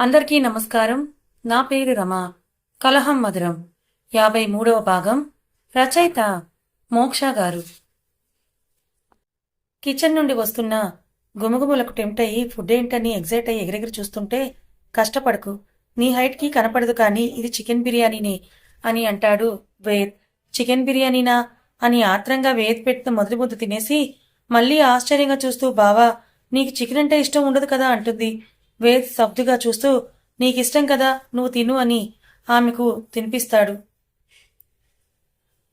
అందరికీ నమస్కారం. నా పేరు రమ. కలహం మధురం. యాభై మూడవ భాగం. రచయిత మోక్ష గారు. కిచెన్ నుండి వస్తున్న గుమగుమలకు టెంప్ట్ అయ్యి ఫుడ్ ఏంటని ఎగ్జైట్ అయ్యి ఎగిరెగిరి చూస్తుంటే కష్టపడకు. నీ హైట్కి కనపడదు కానీ ఇది చికెన్ బిర్యానీనే అని అంటాడు వేద్. చికెన్ బిర్యానీనా? అని ఆత్రంగా వేద్ పెట్టిన మొదటి ముద్ద తినేసి మళ్ళీ ఆశ్చర్యంగా చూస్తూ బావా నీకు చికెన్ అంటే ఇష్టం ఉండదు కదా అంటుంది. వేద్ సబ్దుగా చూస్తూ నీకిష్టం కదా నువ్వు తిను అని ఆమెకు తినిపిస్తాడు.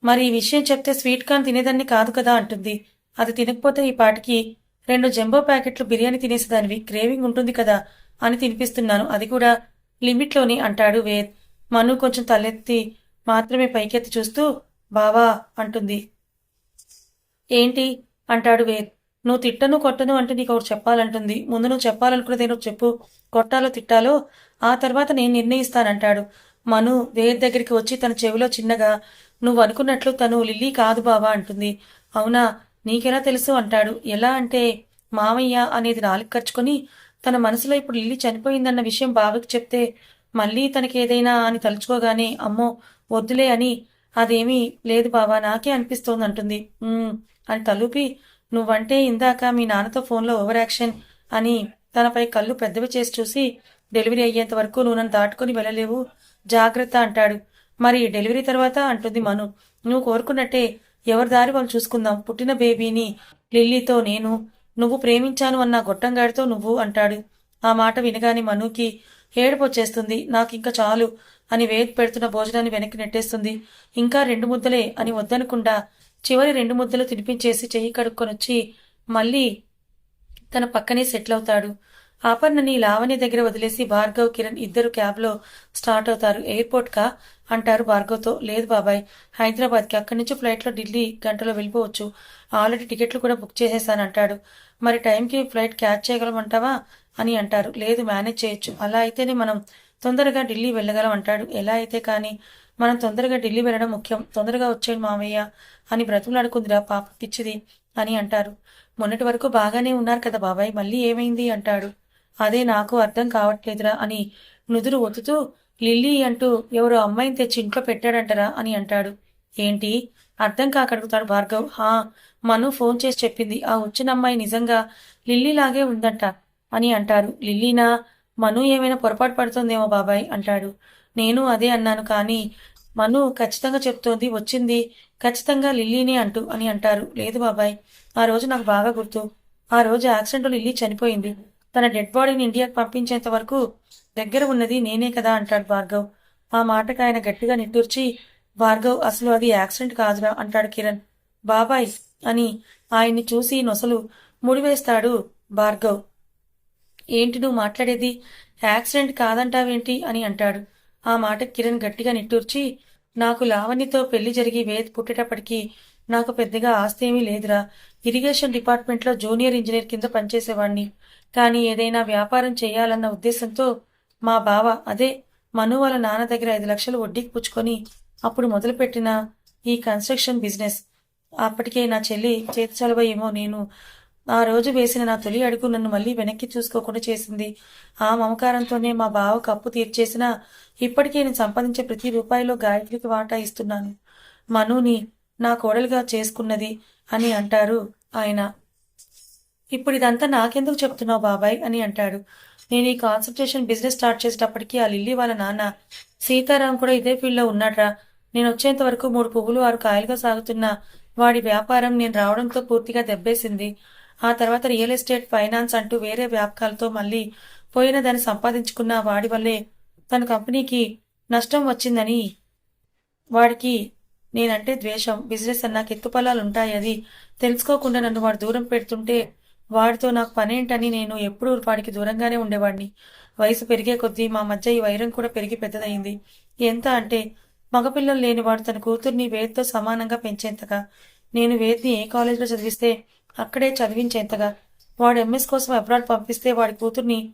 మరి ఈ విషయం చెప్తే స్వీట్ కార్న్ తినేదాన్ని కాదు కదా అంటుంది. అది తినకపోతే ఈ పాటికి రెండు జంబో ప్యాకెట్లు బిర్యానీ తినేసేదానివి. క్రేవింగ్ ఉంటుంది కదా అని తినిపిస్తున్నాను. అది కూడా లిమిట్లోని అంటాడు వేద్. మను కొంచెం తలెత్తి మాత్రమే పైకెత్తి చూస్తూ బావా అంటుంది. ఏంటి? అంటాడు వేద్. నువ్వు తిట్టను కొట్టను అంటే నీకు ఒకటి చెప్పాలంటుంది. ముందు నువ్వు చెప్పాలనుకున్నది నువ్వు చెప్పు. కొట్టాలో తిట్టాలో ఆ తర్వాత నేను నిర్ణయిస్తానంటాడు. మను వేద్ దగ్గరికి వచ్చి తన చెవిలో చిన్నగా నువ్వు అనుకున్నట్లు తను లిల్లీ కాదు బావా అంటుంది. అవునా? నీకెలా తెలుసు? అంటాడు. ఎలా అంటే మామయ్య అనేది నాలుగు ఖర్చుకొని తన మనసులో ఇప్పుడు లిల్లీ చనిపోయిందన్న విషయం బావకి చెప్తే మళ్ళీ తనకి ఏదైనా అని తలుచుకోగానే అమ్మో వద్దులే అని అదేమీ లేదు బావా నాకే అనిపిస్తోంది అంటుంది అని తలుపి నువ్వంటే ఇందాక మీ నాన్నతో ఫోన్లో ఓవర్ యాక్షన్ అని తనపై కళ్ళు పెద్దవి చేసి చూసి డెలివరీ అయ్యేంత వరకు నువ్వు నన్ను దాటుకొని వెళ్ళలేవు జాగ్రత్త అంటాడు. మరి డెలివరీ తర్వాత అంటుంది మను. నువ్వు కోరుకున్నట్టే ఎవరి దారి వాళ్ళు చూసుకుందాం. పుట్టిన బేబీని లిల్లీతో నేను నువ్వు ప్రేమించాను అన్న గొట్టంగాడితో నువ్వు అంటాడు. ఆ మాట వినగానే మనుకి ఏడుపు వచ్చేస్తుంది. నాకు చాలు అని వేద్ పెడుతున్న భోజనాన్ని వెనక్కి నెట్టేస్తుంది. ఇంకా రెండు ముద్దలే అని వద్దనకుండా చివరి రెండు ముద్దలు తినిపించేసి చెయ్యి కడుక్కొనొచ్చి మళ్ళీ తన పక్కనే సెటిల్ అవుతాడు ఆపర్ణని లావణ్య దగ్గర వదిలేసి భార్గవ్ కిరణ్ ఇద్దరు క్యాబ్లో స్టార్ట్ అవుతారు. ఎయిర్పోర్ట్ కా అంటారు భార్గవ్తో. లేదు బాబాయ్ హైదరాబాద్కి. అక్కడి నుంచి ఫ్లైట్లో ఢిల్లీ గంటలో వెళ్ళిపోవచ్చు. ఆల్రెడీ టికెట్లు కూడా బుక్ చేసేసానంటాడు. మరి టైంకి ఫ్లైట్ క్యాచ్ చేయగలమంటావా? అని అంటారు. లేదు మేనేజ్ చేయొచ్చు. అలా అయితేనే మనం తొందరగా ఢిల్లీ వెళ్ళగలం అంటాడు ఎలా అయితే కానీ మనం తొందరగా ఢిల్లీ వెళ్ళడం ముఖ్యం. తొందరగా వచ్చేయండి మామయ్య అని బ్రతుకులాడుకుందిరా పాప పిచ్చిది అని అంటారు. మొన్నటి వరకు బాగానే ఉన్నారు కదా బాబాయ్ మళ్ళీ ఏమైంది అంటాడు. అదే నాకు అర్థం కావట్లేదురా అని నుదురు ఒత్తుతూ లిల్లీ అంటూ ఎవరో అమ్మాయిని తెచ్చి ఇంట్లో పెట్టాడంటరా అని అంటాడు. ఏంటి? అర్థం కాకడుగుతాడు భార్గవ్. హా మను ఫోన్ చేసి చెప్పింది. ఆ వచ్చిన అమ్మాయి నిజంగా లిల్లీలాగే ఉందంట అని అంటారు. లిల్లీనా? మను ఏమైనా పొరపాటు పడుతుందేమో బాబాయ్ అంటాడు. నేను అదే అన్నాను కానీ మను ఖచ్చితంగా చెప్తోంది వచ్చింది. ఖచ్చితంగా లిల్లీనే అంటూ అని అంటారు. లేదు బాబాయ్ ఆ రోజు నాకు బాగా గుర్తు. ఆ రోజు యాక్సిడెంట్లో లిల్లీ చనిపోయింది. తన డెడ్ బాడీని ఇండియాకి పంపించేంత వరకు దగ్గర ఉన్నది నేనే కదా అంటాడు భార్గవ్. ఆ మాటకు ఆయన గట్టిగా నిట్టూర్చి భార్గవ్ అసలు అది యాక్సిడెంట్ కాదురా అంటాడు కిరణ్. బాబాయ్ అని ఆయన్ని చూసి నొసలు ముడివేస్తాడు భార్గవ్. ఏంటి నువ్వు మాట్లాడేది? యాక్సిడెంట్ కాదంటావేంటి? అని అంటాడు. ఆ మాట కిరణ్ గట్టిగా నిట్టూర్చి నాకు లావణ్యతో పెళ్ళి జరిగి వేద్ పుట్టేటప్పటికి నాకు పెద్దగా ఆస్తి ఏమీ లేదురా. ఇరిగేషన్ డిపార్ట్మెంట్లో జూనియర్ ఇంజనీర్ కింద పనిచేసేవాణ్ణి. కానీ ఏదైనా వ్యాపారం చేయాలన్న ఉద్దేశంతో మా బావ అదే మను వాళ్ళ నాన్న దగ్గర ఐదు లక్షలు వడ్డీకి పుచ్చుకొని అప్పుడు మొదలుపెట్టిన ఈ కన్స్ట్రక్షన్ బిజినెస్. అప్పటికే నా చెల్లి చేతి చలవ ఏమో నేను ఆ రోజు వేసిన నా తొలి అడుగు నన్ను మళ్ళీ వెనక్కి చూసుకోకుండా చేసింది. ఆ మమకారంతోనే మా బావకు అప్పు తీర్చేసినా ఇప్పటికే నేను సంపాదించే ప్రతి రూపాయిలో గాయత్రికి వాటా ఇస్తున్నాను. మనుని నా కోడలుగా చేసుకున్నది అని అంటారు ఆయన. ఇప్పుడు ఇదంతా నాకెందుకు చెప్తున్నావు బాబాయ్ అని అంటాడు. నేను ఈ కాన్సన్ట్రేషన్ బిజినెస్ స్టార్ట్ చేసేటప్పటికి ఆ లిల్లీ వాళ్ళ నాన్న సీతారాం కూడా ఇదే ఫీల్డ్లో ఉన్నాడ్రా. నేను వచ్చేంత వరకు మూడు పువ్వులు ఆరు కాయలుగా సాగుతున్న. వాడి వ్యాపారం నేను రావడంతో పూర్తిగా దెబ్బేసింది. ఆ తర్వాత రియల్ ఎస్టేట్ ఫైనాన్స్ అంటూ వేరే వ్యాపకాలతో మళ్ళీ పోయిన దాన్ని సంపాదించుకున్న వాడి వల్లే తన కంపెనీకి నష్టం వచ్చిందని వాడికి నేనంటే ద్వేషం. బిజినెస్ అన్నాక ఎత్తుపల్లాలు ఉంటాయి అది తెలుసుకోకుండా నన్ను వాడు దూరం పెడుతుంటే వాడితో నాకు పనేంటని నేను ఎప్పుడూ వాడికి దూరంగానే ఉండేవాడిని. వయసు పెరిగే కొద్దీ మా మధ్య ఈ వైరం కూడా పెరిగి పెద్దదయింది. ఎంత అంటే మగపిల్లలు లేని వాడు తన కూతుర్ని వేద్తో సమానంగా పెంచేంతగా. నేను వేద్ని ఏ కాలేజీలో చదివిస్తే అక్కడే చదివించేంతగా. వాడు ఎంఎస్ కోసం అబ్రాడ్ పంపిస్తే వాడి కూతుర్ని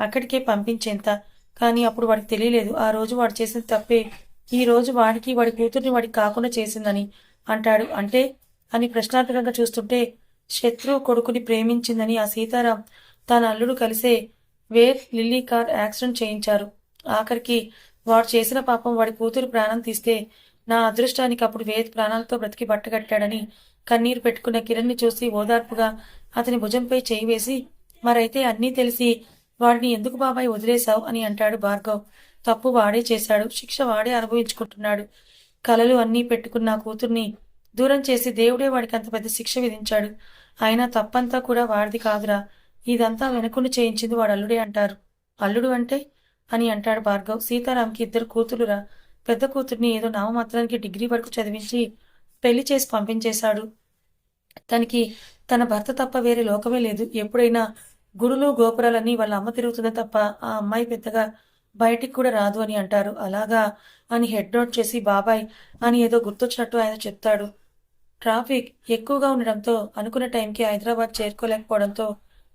అక్కడికే పంపించేంత. కానీ అప్పుడు వాడికి తెలియలేదు. ఆ రోజు వాడు చేసిన తప్పే. ఈ రోజు వాడికి వాడి కూతుర్ని వాడికి కాకుండా చేసిందని అంటాడు. అంటే? అని ప్రశ్నార్థకంగా చూస్తుంటే శత్రువు కొడుకుని ప్రేమించిందని ఆ సీతారాం తన అల్లుడు కలిసే వేద్ లిల్లీ కార్ యాక్సిడెంట్ చేయించారు. ఆఖరికి వాడు చేసిన పాపం వాడి కూతురు ప్రాణం తీస్తే నా అదృష్టానికి అప్పుడు వేద్ ప్రాణాలతో బ్రతికి బట్టగట్టాడని కన్నీరు పెట్టుకున్న కిరణ్ని చూసి ఓదార్పుగా అతని భుజంపై చేయి వేసి మరైతే అన్నీ తెలిసి వాడిని ఎందుకు బాబాయ్ వదిలేశావు? అని అంటాడు భార్గవ్. తప్పు వాడే చేశాడు శిక్ష వాడే అనుభవించుకుంటున్నాడు. కలలు అన్నీ పెట్టుకున్న కూతుర్ని దూరం చేసి దేవుడే వాడికి అంత పెద్ద శిక్ష విధించాడు. అయినా తప్పంతా కూడా వాడిది కాదురా. ఇదంతా వెనకుండి చేయించింది వాడు అల్లుడే అంటారు. అల్లుడు అంటే? అని అంటాడు భార్గవ్. సీతారాంకి ఇద్దరు కూతురురా పెద్ద కూతుర్ని ఏదో నామమాత్రానికి డిగ్రీ వరకు చదివించి పెళ్ళి చేసి పంపించేశాడు. తనకి తన భర్త తప్ప వేరే లోకమే లేదు. ఎప్పుడైనా గుడులు గోపురాలన్నీ వాళ్ళ అమ్మ తిరుగుతుందా తప్ప ఆ అమ్మాయి పెద్దగా బయటికి కూడా రాదు అని అంటారు. అలాగా అని హెడ్ నోట్ చేసి బాబాయ్ అని ఏదో గుర్తొచ్చినట్టు ఆయన చెప్తాడు. ట్రాఫిక్ ఎక్కువగా ఉండడంతో అనుకున్న టైంకి హైదరాబాద్ చేరుకోలేకపోవడంతో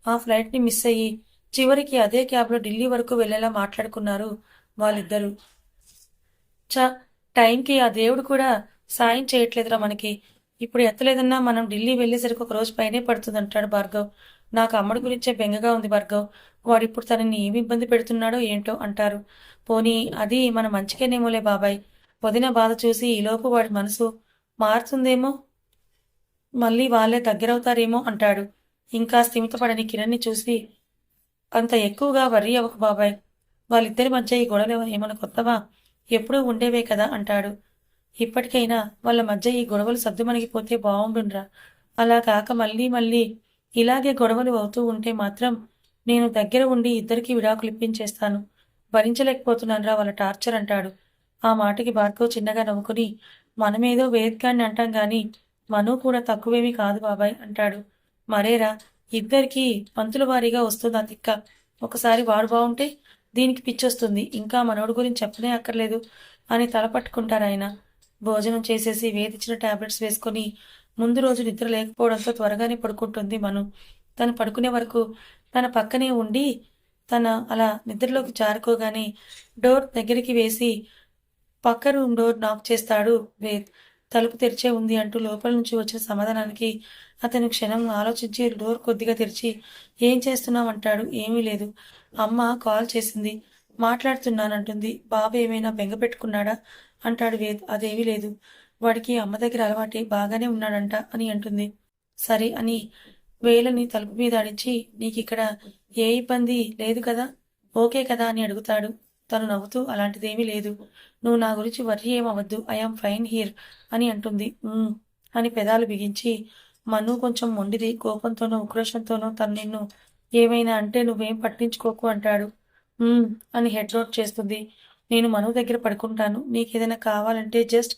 ఆ ఫ్లైట్ని మిస్ అయ్యి చివరికి అదే క్యాబ్లో ఢిల్లీ వరకు వెళ్ళేలా మాట్లాడుకున్నారు వాళ్ళిద్దరూ. చ టైంకి ఆ దేవుడు కూడా సాయం చేయట్లేదురా మనకి. ఇప్పుడు ఎత్తలేదన్నా మనం ఢిల్లీ వెళ్ళేసరికి ఒక రోజు పైనే పడుతుంది అంటాడు భార్గవ్. నాకు అమ్మడి గురించే బెంగగా ఉంది భార్గవ్. వాడు ఇప్పుడు తనని ఏమి ఇబ్బంది పెడుతున్నాడో ఏంటో అంటారు. పోనీ అది మన మంచికేనేమోలే బాబాయ్. వదిన బాధ చూసి ఈలోపు వాడి మనసు మారుతుందేమో? మళ్ళీ వాళ్ళే దగ్గరవుతారేమో అంటాడు. ఇంకా స్థిమితపడని కిరణ్ని చూసి అంత ఎక్కువగా వర్రీ అవ్వకు బాబాయ్. వాళ్ళిద్దరి మధ్య ఈ గొడవలు ఏమైనా కొత్తవా? ఎప్పుడూ ఉండేవే కదా అంటాడు. ఇప్పటికైనా వాళ్ళ మధ్య ఈ గొడవలు సర్దుమణిగిపోతే బాగుండుండ్రా అలా కాక మళ్ళీ మళ్ళీ ఇలాగే గొడవలు అవుతూ ఉంటే మాత్రం నేను దగ్గర ఉండి ఇద్దరికి విడాకులు ఇప్పించేస్తాను. భరించలేకపోతున్నానురా వాళ్ళ టార్చర్ అంటాడు. ఆ మాటకి భార్గవ్ చిన్నగా నవ్వుకుని మనమేదో వేదికాన్ని అంటాం గాని మను కూడా తక్కువేమీ కాదు బాబాయ్ అంటాడు. మరేరా ఇద్దరికి పంతుల వారీగా వస్తుంది ఆ తిక్క? ఒకసారి వాడు బాగుంటే దీనికి పిచ్చొస్తుంది. ఇంకా మనోడు గురించి చెప్పనే అక్కర్లేదు అని తలపట్టుకుంటారు ఆయన భోజనం చేసేసి వేధించిన టాబ్లెట్స్ వేసుకొని ముందు రోజు నిద్ర లేకపోవడంతో త్వరగానే పడుకుంటుంది మను. తను పడుకునే వరకు తన పక్కనే ఉండి తన అలా నిద్రలోకి జారుకోగానే డోర్ దగ్గరికి వేసి పక్క రూమ్ డోర్ నాక్ చేస్తాడు వేద్. తలుపు తెరిచే ఉంది అంటూ లోపల నుంచి వచ్చిన సమాధానానికి అతను క్షణం ఆలోచించి డోర్ కొద్దిగా తెరిచి ఏం చేస్తున్నావు అంటాడు ఏమీ లేదు. అమ్మ కాల్ చేసింది. మాట్లాడుతున్నానంటుంది. బాబు ఏమైనా బెంగ పెట్టుకున్నాడా? అంటాడు వేద్. అదేమీ లేదు. వాడికి అమ్మ దగ్గర అలవాటి బాగానే ఉన్నాడంట అని అంటుంది. సరే అని వేలని తలుపు మీద అడిచి నీకు ఇక్కడ ఏ ఇబ్బంది లేదు కదా? ఓకే కదా? అని అడుగుతాడు. తను నవ్వుతూ అలాంటిదేమీ లేదు. నువ్వు నా గురించి వర్రీ ఏమవద్దు ఐఆమ్ ఫైన్ హియర్ అని అంటుంది. అని పెదాలు బిగించి మను కొంచెం మొండిది. కోపంతోనో ఉక్రోషంతోనో తను నిన్ను ఏమైనా అంటే నువ్వేం పట్టించుకోకు అంటాడు. అని హెడ్ నోట్ చేస్తుంది. నేను మను దగ్గర పడుకుంటాను. నీకేదైనా కావాలంటే జస్ట్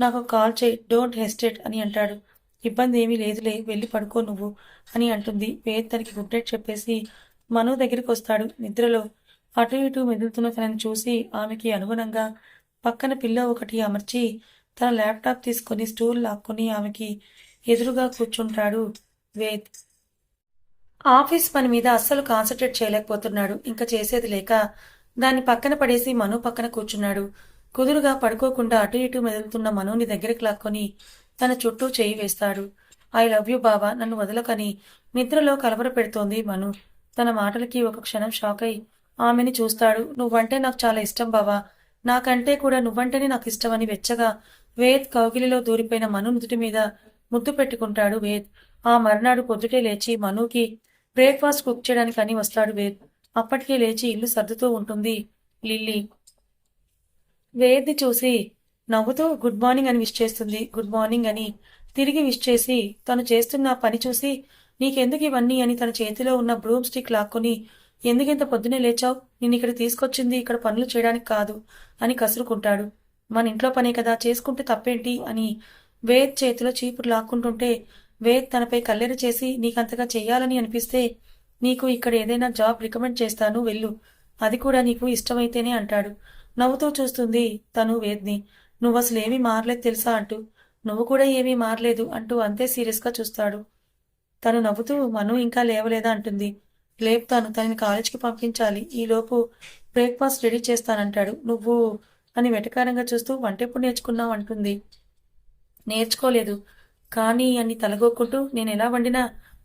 నాకు కాల్ చేయి. డోంట్ హెస్టేట్ అని అంటాడు. ఇబ్బంది ఏమీ లేదులే వెళ్ళి పడుకో నువ్వు అని అంటుంది. వేద్ తనకి గుడ్ నైట్ చెప్పేసి మను దగ్గరికి వస్తాడు. నిద్రలో అటు ఇటు మెదులుతున్న తనని చూసి ఆమెకి అనుగుణంగా పక్కన పిల్ల ఒకటి అమర్చి తన ల్యాప్టాప్ తీసుకొని స్టూల్ లాక్కొని ఆమెకి ఎదురుగా కూర్చుంటాడు వేద్. ఆఫీస్ పని మీద అస్సలు కాన్సన్ట్రేట్ చేయలేకపోతున్నాడు. ఇంకా చేసేది లేక దాన్ని పక్కన పడేసి మను పక్కన కూర్చున్నాడు. కుదురుగా పడుకోకుండా అటు ఇటు మెదులుతున్న మనుని దగ్గరికి లాక్కొని తన చుట్టూ చేయి వేస్తాడు. ఐ లవ్ యూ బాబా నన్ను వదలకని నిద్రలో కలవర పెడుతోంది మను. తన మాటలకి ఒక క్షణం షాక్ అయి ఆమెని చూస్తాడు. నువ్వంటే నాకు చాలా ఇష్టం బావా. నాకంటే కూడా నువ్వంటేనే నాకు ఇష్టమని వెచ్చగా వేద్ కౌగిలిలో దూరిపోయిన మను నుదుటి మీద ముద్దు పెట్టుకుంటాడు వేద్. ఆ మర్నాడు పొద్దుటే లేచి మనుకి బ్రేక్ఫాస్ట్ కుక్ చేయడానికి అని వస్తాడు వేద్. అప్పటికే లేచి ఇల్లు సర్దుతూ ఉంటుంది. లిల్లీ వేద్ని చూసి నవ్వుతూ గుడ్ మార్నింగ్ అని విష్ చేస్తుంది. గుడ్ మార్నింగ్ అని తిరిగి విష్ చేసి తను చేస్తున్న పని చూసి నీకెందుకు ఇవన్నీ అని తన చేతిలో ఉన్న బ్రూమ్ స్టిక్ లాక్కొని ఎందుకింత పొద్దునే లేచావు? నేను ఇక్కడ తీసుకొచ్చింది ఇక్కడ పనులు చేయడానికి కాదు అని కసురుకుంటాడు. మన ఇంట్లో పనే కదా చేసుకుంటే తప్పేంటి? అని వేద్ చేతిలో చీపురు లాక్కుంటుంటే వేద్ తనపై కల్లెర చేసి నీకంతగా చేయాలని అనిపిస్తే నీకు ఇక్కడ ఏదైనా జాబ్ రికమెండ్ చేస్తాను వెళ్ళు. అది కూడా నీకు ఇష్టమైతేనే అంటాడు. నవ్వుతూ చూస్తుంది తను వేద్ని. నువ్వు అసలు ఏమీ మారలేదు తెలుసా అంటూ. నువ్వు కూడా ఏమీ మారలేదు అంటూ అంతే సీరియస్గా చూస్తాడు. తను నవ్వుతూ మను ఇంకా లేవలేదా అంటుంది. లేపుతాను తనని కాలేజీకి పంపించాలి. ఈలోపు బ్రేక్ఫాస్ట్ రెడీ చేస్తానంటాడు. నువ్వు అని వెటకారంగా చూస్తూ వంట ఎప్పుడు నేర్చుకున్నావు అంటుంది నేర్చుకోలేదు. కానీ అని తలగొక్కుంటూ నేను ఎలా వండినా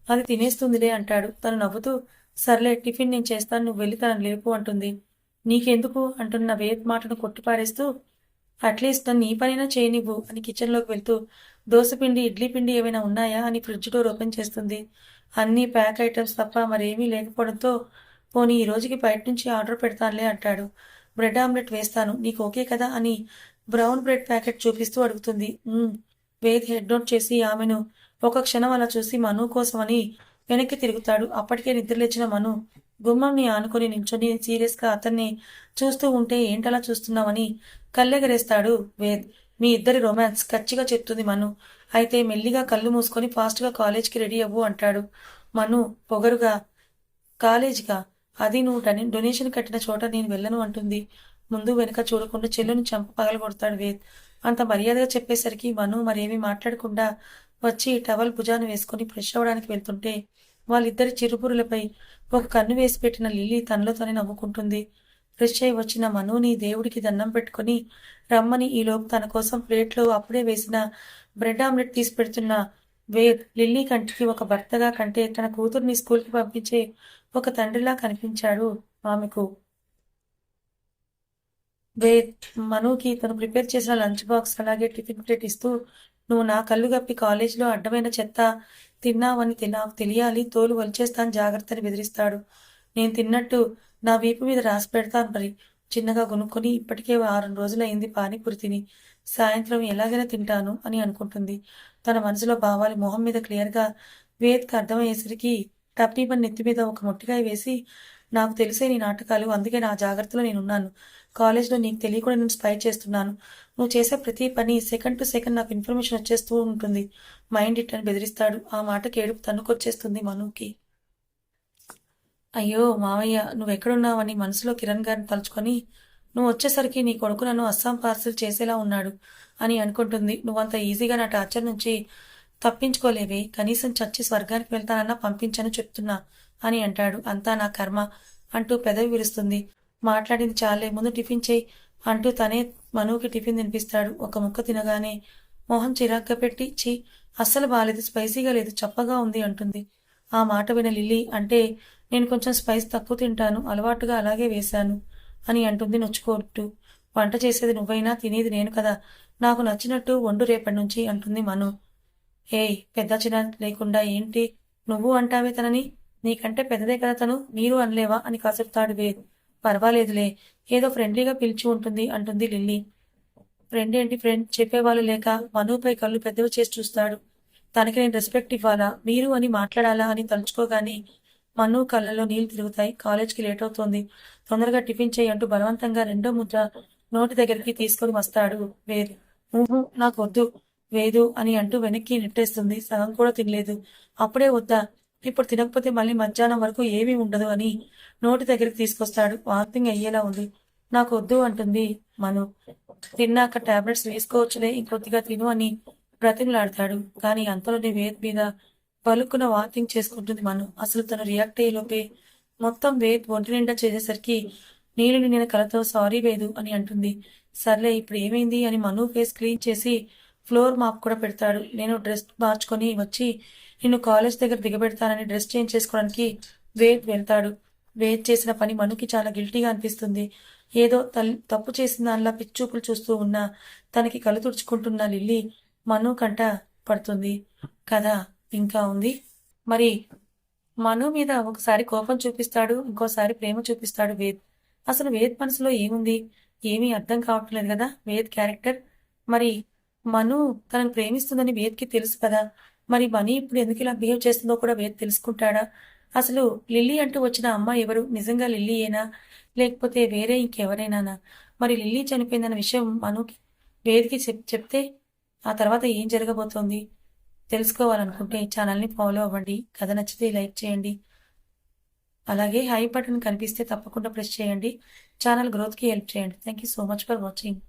అది తినేస్తుందిలే అంటాడు. తను నవ్వుతూ సర్లే టిఫిన్ నేను చేస్తాను నువ్వు వెళ్ళి తనను లేపు అంటుంది. నీకెందుకు? అంటున్న వేద్ మాటను కొట్టిపారేస్తూ అట్లీస్ట్ నన్ను నీ పనైనా చేయనివ్వు అని కిచెన్లోకి వెళ్తూ దోశపిండి ఇడ్లీ పిండి ఏమైనా ఉన్నాయా అని ఫ్రిడ్జ్ డోర్ ఓపెన్ చేస్తుంది. అన్ని ప్యాక్ ఐటమ్స్ తప్ప మరేమీ లేకపోవడంతో పోనీ ఈ రోజుకి బయట నుంచి ఆర్డర్ పెడతానులే అంటాడు. బ్రెడ్ ఆమ్లెట్ వేస్తాను నీకు ఓకే కదా అని బ్రౌన్ బ్రెడ్ ప్యాకెట్ చూపిస్తూ అడుగుతుంది. వేద్ హెడ్ నోట్ చేసి ఆమెను ఒక క్షణం అలా చూసి మను కోసమని వెనక్కి తిరుగుతాడు. అప్పటికే నిద్రలేచిన మను గుమ్మంని ఆనుకొని నించొని సీరియస్గా అతన్ని చూస్తూ ఉంటే ఏంటలా చూస్తున్నామని కళ్ళెగరేస్తాడు వేద్. మీ ఇద్దరి రొమాన్స్ ఖచ్చిగా చెప్తుంది మను. అయితే మెల్లిగా కళ్ళు మూసుకొని ఫాస్ట్గా కాలేజ్కి రెడీ అవ్వు అంటాడు. మను పొగరుగా కాలేజీగా అది నువ్వు డొనే- డొనేషన్ కట్టిన చోట నేను వెళ్ళను అంటుంది. ముందు వెనుక చూడకుండా చెల్లుని చంప పగలగొడతాడు వేద్. అంత మర్యాదగా చెప్పేసరికి మను మరేమీ మాట్లాడకుండా వచ్చి టవల్ భుజాన్ని వేసుకొని ఫ్రెష్ అవ్వడానికి వెళ్తుంటే వాళ్ళిద్దరి చిరుపురులపై ఒక కన్ను వేసి పెట్టిన లిల్లీ తనలోతోనే నవ్వుకుంటుంది. ఫ్రెష్ అయి వచ్చిన మనుని దేవుడికి దండం పెట్టుకొని రమ్మని ఈలోపు తన కోసం ప్లేట్లో అప్పుడే వేసిన బ్రెడ్ ఆమ్లెట్ తీసి పెడుతున్న వేర్ లిల్లీ కంటికి ఒక భర్తగా కంటే తన కూతుర్ని స్కూల్కి పంపించే ఒక తండ్రిలా కనిపించాడు ఆమెకు. వేద్ మనుకి తను ప్రిపేర్ చేసిన లంచ్ బాక్స్ అలాగే టిఫిన్ ప్లేట్ ఇస్తూ నువ్వు నా కళ్ళు గప్పి కాలేజీలో అడ్డమైన చెత్త తిన్నావని నాకు తెలియాలి. తోలు వలిచేస్తాను జాగ్రత్తని బెదిరిస్తాడు. నేను తిన్నట్టు నా వీపు మీద రాసి పెడతాను మరి. చిన్నగా కొనుక్కొని ఇప్పటికే వారం రోజులైంది పానీపూరి తిని. సాయంత్రం ఎలాగైనా తింటాను అని అనుకుంటుంది. తన మనసులో భావాలు మొహం మీద క్లియర్గా వేద్కి అర్థమయ్యేసరికి టప్పీమని నెత్తి మీద ఒక మొట్టికాయ వేసి నాకు తెలిసే నీ నాటకాలు అందుకే నా జాగ్రత్తలో నేనున్నాను. కాలేజ్లో నీకు తెలియకుండా నేను స్పై చేస్తున్నాను. నువ్వు చేసే ప్రతి పని సెకండ్ టు సెకండ్ నాకు ఇన్ఫర్మేషన్ వచ్చేస్తూ ఉంటుంది. మైండ్ ఇట్ అని బెదిరిస్తాడు. ఆ మాటకి ఏడుపు తన్నుకొచ్చేస్తుంది మనుకి. అయ్యో మావయ్య నువ్వెక్కడున్నావని మనసులో కిరణ్ గారిని తలుచుకొని నువ్వు వచ్చేసరికి నీ కొడుకు నన్ను అస్సాం పార్సిల్ చేసేలా ఉన్నాడు అని అనుకుంటుంది. నువ్వంత ఈజీగా నా టార్చర్ నుంచి తప్పించుకోలేవే. కనీసం చచ్చి స్వర్గానికి వెళ్తానన్నా పంపించను చెప్తున్నా అని అంటాడు. అంతా నా కర్మ అంటూ పెదవి విరుస్తుంది. మాట్లాడింది చాలే. ముందు టిఫిన్ చేయి అంటూ తనే మనువుకి టిఫిన్ తినిపిస్తాడు. ఒక ముక్క తినగానే మొహం చిరాగ్గా పెట్టి చి అస్సలు బాలేదు స్పైసీగా లేదు చప్పగా ఉంది అంటుంది. ఆ మాట విన లిల్లీ అంటే నేను కొంచెం స్పైస్ తక్కువ తింటాను అలవాటుగా అలాగే వేశాను అని అంటుంది నొచ్చుకోట్టు. వంట చేసేది నువ్వైనా తినేది నేను కదా నాకు నచ్చినట్టు వండు రేపటి నుంచి అంటుంది మను. ఏయ్ పెద్ద చిన్న లేకుండా ఏంటి? నువ్వు అంటావే తనని నీకంటే పెద్దదే కదా తను మీరు అనలేవా అని కాసేపు తాడు వేరు. పర్వాలేదులే ఏదో ఫ్రెండ్లీగా పిలిచి ఉంటుంది అంటుంది లిల్లీ. ఫ్రెండ్ ఏంటి ఫ్రెండ్? చెప్పేవాళ్ళు లేక మనుపై కళ్ళు పెద్దవి చేసి చూస్తాడు. తనకి నేను రెస్పెక్ట్ ఇవ్వాలా? మీరు అని మాట్లాడాలా అని తలుచుకోగానే మను కళ్ళలో నీళ్ళు తిరుగుతాయి. కాలేజ్కి లేట్ అవుతోంది. తొందరగా టిఫిన్ చేయి అంటూ బలవంతంగా రెండో ముద్ర నోటి దగ్గరికి తీసుకొని వస్తాడు వేరు ఊహు నాకు వద్దు వేదు అని అంటూ వెనక్కి నెట్టేస్తుంది. సగం కూడా తినలేదు. అప్పుడే వద్దా? ఇప్పుడు తినకపోతే మళ్ళీ మధ్యాహ్నం వరకు ఏమీ ఉండదు అని నోటి దగ్గరికి తీసుకొస్తాడు. వాంతింగ్ అయ్యేలా ఉంది. నాకు వద్దు అంటుంది మను. తిన్నాక టాబ్లెట్స్ వేసుకోవచ్చులే ఇంకొద్దిగా తిను అని బ్రతిమలాడతాడు. కానీ అంతలోనే వేద్ మీద పలుకున వాంతింగ్ చేసుకుంటుంది మను. అసలు తను రియాక్ట్ అయ్యేలోపే మొత్తం వేద్ ఒంటి నిండా చేసేసరికి నీళ్ళు నేను కలతో సారీ వేదు అని అంటుంది. సర్లే ఇప్పుడు ఏమైంది అని మను ఫేస్ క్లీన్ చేసి ఫ్లోర్ మాప్ కూడా పెడతాడు. నేను డ్రెస్ మార్చుకొని వచ్చి నిన్ను కాలేజ్ దగ్గర దిగబెడతానని డ్రెస్ చేంజ్ చేసుకోవడానికి వేద్ వెళ్తాడు. వేద్ చేసిన పని మనుకి చాలా గిల్టీగా అనిపిస్తుంది. ఏదో తల్ తప్పు చేసిన దానిలా పిచ్చూపులు చూస్తూ ఉన్న తనకి కళ్ళు తుడుచుకుంటున్న లిల్లీ మను కంట పడుతుంది. కదా ఇంకా ఉంది? మరి మను మీద ఒకసారి కోపం చూపిస్తాడు ఇంకోసారి ప్రేమ చూపిస్తాడు వేద్. అసలు వేద్ మనసులో ఏముంది? ఏమీ అర్థం కావట్లేదు కదా వేద్ క్యారెక్టర్. మరి మను తనను ప్రేమిస్తుందని వేద్కి తెలుసు కదా. మరి మనీ ఇప్పుడు ఎందుకు ఇలా బిహేవ్ చేస్తుందో కూడా వేద్ తెలుసుకుంటాడా? అసలు లిల్లీ అంటూ వచ్చిన అమ్మ ఎవరు? నిజంగా లిల్లీయేనా లేకపోతే వేరే ఇంకెవరైనానా? మరి లిల్లీ చనిపోయిందన్న విషయం మనుకి వేదికి చెప్ చెప్తే ఆ తర్వాత ఏం జరగబోతోంది? తెలుసుకోవాలనుకుంటే ఛానల్ని ఫాలో అవ్వండి. కథ నచ్చితే లైక్ చేయండి. అలాగే హై బటన్ కనిపిస్తే తప్పకుండా ప్రెస్ చేయండి. ఛానల్ గ్రోత్కి హెల్ప్ చేయండి. Thank you so much for watching.